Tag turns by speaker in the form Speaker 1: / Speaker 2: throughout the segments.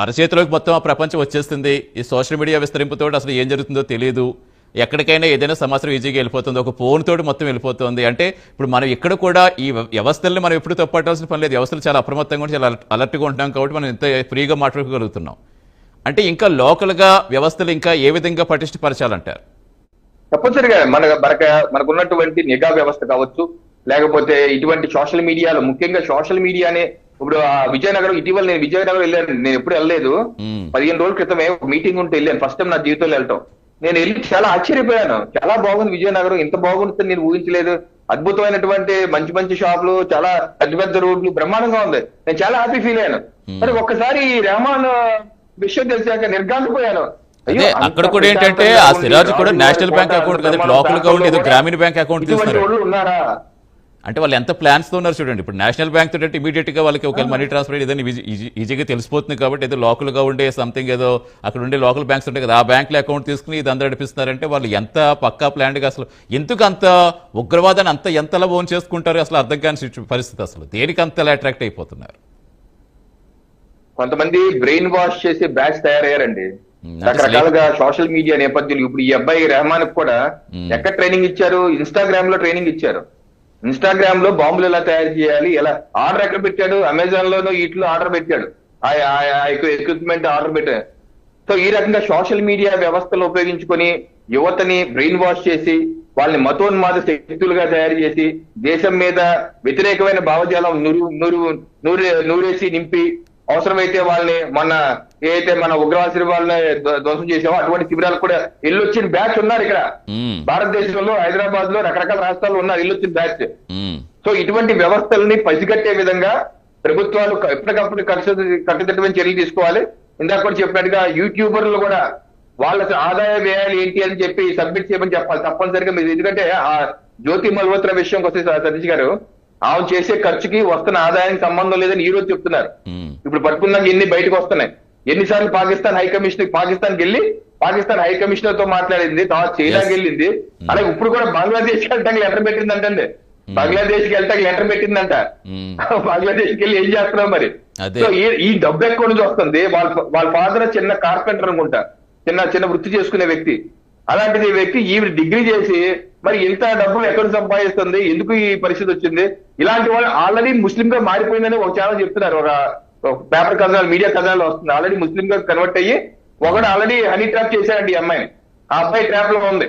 Speaker 1: అరచేతిలోకి మొత్తం ఆ ప్రపంచం వచ్చేస్తుంది. ఈ సోషల్ మీడియా విస్తరింపుతో అసలు ఏం జరుగుతుందో తెలియదు ఎక్కడికైనా ఏదైనా సమాచారం ఈజీగా వెళ్ళిపోతుంది. ఒక ఫోన్ తోటి మొత్తం వెళ్ళిపోతుంది. అంటే ఇప్పుడు మనం ఇక్కడ కూడా ఈ వ్యవస్థల్ని మనం ఎప్పుడు తప్పట్టాల్సిన పని లేదు. వ్యవస్థలు చాలా అప్రమత్తంగా చాలా అలర్ట్- అలర్ట్గా ఉంటున్నాం కాబట్టి మనం ఇంత ఫ్రీగా మాట్లాడుకోగలుగుతున్నాం. అంటే ఇంకా లోకల్గా వ్యవస్థలు ఇంకా ఏ విధంగా పటిష్టపరచాలంటారు?
Speaker 2: తప్పనిసరిగా మన మనక మనకున్నటువంటి నిఘా వ్యవస్థ కావచ్చు లేకపోతే ఇటువంటి సోషల్ మీడియాలో ముఖ్యంగా సోషల్ మీడియానే ఇప్పుడు ఆ విజయనగరం ఇటీవల నేను విజయనగరం వెళ్ళాను. నేను ఎప్పుడు వెళ్ళలేదు. పదిహేను రోజుల క్రితమే ఒక మీటింగ్ ఉంటే వెళ్ళాను. ఫస్ట్ టైం నా జీవితంలో వెళ్ళటం. నేను వెళ్ళి చాలా ఆశ్చర్యపోయాను. చాలా బాగుంది విజయనగరం. ఇంత బాగుంటుందని నేను ఊహించలేదు. అద్భుతమైనటువంటి మంచి మంచి షాపులు చాలా పెద్ద పెద్ద రోడ్లు. బ్రహ్మాండంగా ఉంది. నేను చాలా హ్యాపీ ఫీల్ అయ్యాను. మరి ఒక్కసారి రెహమాన్ విషయం తెలిసాక నిర్గాంతపోయాను అయ్యో,
Speaker 1: అదే అక్కడ కూడా ఏంటంటే ఆ సిరాజ్ కూడా నేషనల్ బ్యాంక్
Speaker 2: కోట,
Speaker 1: అకౌంట్ కదా. లోకల్ ఏదో
Speaker 2: బ్యాంకులో
Speaker 1: గ్రామీణ బ్యాంక్ అకౌంట్
Speaker 2: ఉన్నారా?
Speaker 1: అంటే వాళ్ళు ఎంత ప్లాన్స్తో ఉన్నారు చూడండి. ఇప్పుడు నేషనల్ బ్యాంక్ తోటి ఇమీడియట్గా వాళ్ళకి ఒక మనీ ట్రాన్స్ఫర్ ఏదైనా ఈజీ- ఈజీ- ఈజీగా తెలిసిపోతుంది కాబట్టి ఏదో లోకల్గా ఉండే సంథింగ్ ఏదో అక్కడ ఉండే లోకల్ బ్యాంక్స్ ఉంటాయి కదా ఆ బ్యాంక్లో అకౌంట్ తీసుకుని ఇది అందరూ నడిపిస్తున్నారంటే వాళ్ళు ఎంత పక్కా ప్లాన్గా అసలు ఎందుకు అంత ఉగ్రవాదాన్ని అంత ఎంతలా ఓన్ చేసుకుంటారు అసలు అర్థం కాని పరిస్థితి అసలు. దేనికి అంతలా అట్రాక్ట్ అయిపోతున్నారు?
Speaker 2: కొంతమంది బ్రెయిన్ వాష్ చేసే బ్యాచ్ తయారయ్యారండి. రకరకాలుగా సోషల్ మీడియా నేపథ్యంలో ఇప్పుడు ఈ అబ్బాయి రెహమాన్ కూడా. ఎక్కడ ట్రైనింగ్ ఇచ్చారు? ఇన్స్టాగ్రామ్లో ట్రైనింగ్ ఇచ్చారు. ఇన్స్టాగ్రామ్లో బాంబులు ఎలా తయారు చేయాలి? ఎలా? ఆర్డర్ ఎక్కడ పెట్టాడు? అమెజాన్ లోనో వీటిలో ఆర్డర్ పెట్టాడు. ఎక్విప్మెంట్ ఆర్డర్ పెట్టాడు. సో ఈ రకంగా సోషల్ మీడియా వ్యవస్థలు ఉపయోగించుకొని యువతని బ్రెయిన్ వాష్ చేసి వాళ్ళని మతోన్మాద శక్తులుగా తయారు చేసి దేశం మీద వ్యతిరేకమైన భావజాలం నూరు నూరు నూరు నూరేసి నింపి అవసరమైతే వాళ్ళని మన ఏదైతే మన శిబిరాలని ధ్వ- ధ్వంసం చేసామో అటువంటి శిబిరాలు కూడా ఎల్లొచ్చిన బ్యాచ్ ఉన్నారు ఇక్కడ. భారతదేశంలో హైదరాబాద్లో రకరకాల రాష్ట్రాల్లో ఉన్నారు ఎల్లొచ్చిన బ్యాచ్. సో ఇటువంటి వ్యవస్థల్ని పసిగట్టే విధంగా ప్రభుత్వాలు ఎప్పటికప్పుడు ఖర్చు కట్టుదిట్టమైన చర్యలు తీసుకోవాలి ఇందాక కూడా చెప్పినట్టుగా యూట్యూబర్లు కూడా వాళ్ళ ఆదాయ వ్యయాలు ఏంటి అని చెప్పి సబ్మిట్ చేయమని చెప్పాలి తప్పనిసరిగా మీరు ఎందుకంటే ఆ జ్యోతి మల్హోత్రా విషయంకి వస్తే సతీష్ గారు ఆమె చేసే ఖర్చుకి వస్తున్న ఆదాయానికి సంబంధం లేదని ఈ రోజు చెప్తున్నారు. ఇప్పుడు పట్టుకున్నాక ఎన్ని బయటకు వస్తున్నాయి ఎన్నిసార్లు పాకిస్తాన్ హై కమిషన్ పాకిస్తాన్ వెళ్ళి పాకిస్తాన్ హై కమిషనర్తో మాట్లాడింది తర్వాత చైనాకి. వెళ్ళింది. అలాగే ఇప్పుడు కూడా బంగ్లాదేశ్కి వెళ్ళటానికి లెటర్ పెట్టిందంటండి. బంగ్లాదేశ్కి వెళ్ళటానికి లెటర్ పెట్టిందంట.
Speaker 1: మ్మ్.
Speaker 2: బంగ్లాదేశ్కి వెళ్ళి ఏం చేస్తున్నాం మరి. సో ఈ- డబ్బు ఎక్కడి నుంచి వస్తుంది? వాళ్ళ వాళ్ళ ఫాదర్ చిన్న కార్పెంటర్ అనుకుంటా. చిన్న చిన్న వృత్తి చేసుకునే వ్యక్తి. అలాంటిది వ్యక్తి ఈ డిగ్రీ చేసి మరి ఇంత డబ్బు ఎక్కడ సంపాదిస్తుంది? ఎందుకు ఈ పరిస్థితి వచ్చింది? ఇలాంటి వాళ్ళు ఆల్రెడీ ముస్లిం గా మారిపోయిందని ఒక ఛానల్ చెప్తున్నారు. ఒక పేపర్ కథనాలు మీడియా కథనాలు వస్తుంది. ఆల్రెడీ ముస్లిం గా కన్వర్ట్ అయ్యి ఒకడు ఆల్రెడీ హనీ ట్రాప్ చేశాడండి ఈ అమ్మాయిని. ఆ అబ్బాయి ట్రాప్లో ఉంది.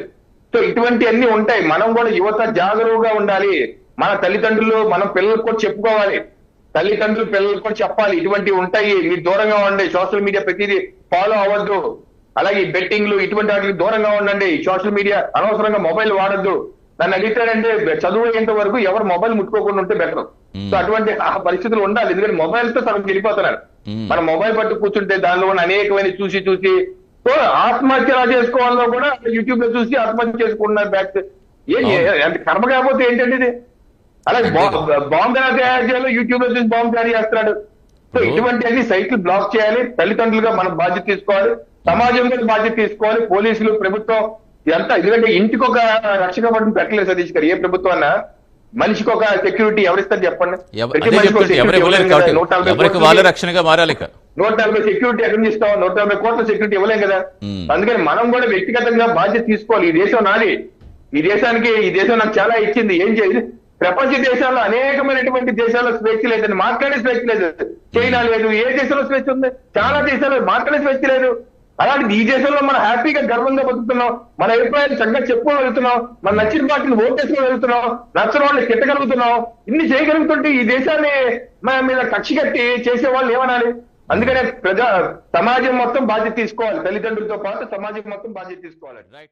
Speaker 2: సో ఇటువంటి అన్ని ఉంటాయి. మనం కూడా యువత జాగరూగా ఉండాలి. మన తల్లిదండ్రులు మనం పిల్లలకు కూడా చెప్పుకోవాలి. తల్లిదండ్రులు పిల్లలకు కూడా చెప్పాలి. ఇటువంటివి ఉంటాయి. మీరు దూరంగా ఉండండి. సోషల్ మీడియా ప్రతిదీ ఫాలో అవ్వద్దు. అలాగే బెట్టింగ్లు ఇటువంటి వాటికి దూరంగా ఉండండి. సోషల్ మీడియా అనవసరంగా మొబైల్ వాడద్దు. నన్ను అడిగితారంటే చదువు అయ్యేంత వరకు ఎవరు మొబైల్ ముట్టుకోకుండా ఉంటే బెటర్. సో అటువంటి ఆ పరిస్థితులు ఉండాలి. ఎందుకంటే మొబైల్తో సగం వెళ్ళిపోతున్నారు. మనం మొబైల్ పట్టు కూర్చుంటే దానిలో ఉన్న అనేకమైన చూసి చూసి సో ఆత్మహత్య చేసుకోవాలో కూడా యూట్యూబ్లో చూసి ఆత్మహత్య చేసుకుంటున్నారు బ్యాక్ కర్మ కాకపోతే ఏంటండి ఇది? అలాగే బాంబు ఎలా తయారు చేయాలో యూట్యూబ్లో చూసి బాంబు తయారు చేస్తున్నాడు. సో ఇటువంటి అన్ని సైకిల్ బ్లాక్ చేయాలి. తల్లిదండ్రులుగా మనం బాధ్యత తీసుకోవాలి. సమాజం మీద బాధ్యత తీసుకోవాలి. పోలీసులు ప్రభుత్వం ఇదంతా ఎందుకంటే ఇంటికి ఒక రక్షక పడిన పెట్టలేదు సతీష్ గారు. ఏ ప్రభుత్వం అన్నా మనిషికి ఒక సెక్యూరిటీ ఎవరిస్తారు చెప్పండి నూట నలభై
Speaker 1: రక్షణగా మారాలి
Speaker 2: నూట నలభై సెక్యూరిటీ ఎక్కడి ఇస్తాం నూట నలభై కోట్ల సెక్యూరిటీ ఇవ్వలేం కదా. అందుకని మనం కూడా వ్యక్తిగతంగా బాధ్యత తీసుకోవాలి. ఈ దేశం నాది. ఈ దేశానికి ఈ దేశం నాకు చాలా ఇచ్చింది. ఏం చేయాలి? ప్రపంచ దేశాల్లో అనేకమైనటువంటి దేశాల్లో స్వేచ్ఛ లేదండి మాట్లాడే స్వేచ్ఛ లేదు. చైనా లేదు. ఏ దేశంలో స్వేచ్ఛ ఉంది? చాలా దేశాల్లో మాట్లాడే స్వేచ్ఛ లేదు. అలాంటి ఈ దేశంలో మనం హ్యాపీగా గర్వంగా బతుకుతున్నాం. మన అభిప్రాయాలు చక్కగా చెప్పుకోగలుగుతున్నాం మన నచ్చిన పార్టీని ఓటేసుకోగలుగుతున్నాం నచ్చిన వాళ్ళని కెట్టగలుగుతున్నాం ఇన్ని చేయగలుగుతుంటే ఈ దేశాన్ని మన మీద కక్షి కట్టి చేసే వాళ్ళు ఏమనాలి? అందుకనే ప్రజా సమాజం మొత్తం బాధ్యత తీసుకోవాలి. తల్లిదండ్రులతో పాటు సమాజం మొత్తం బాధ్యత తీసుకోవాలి.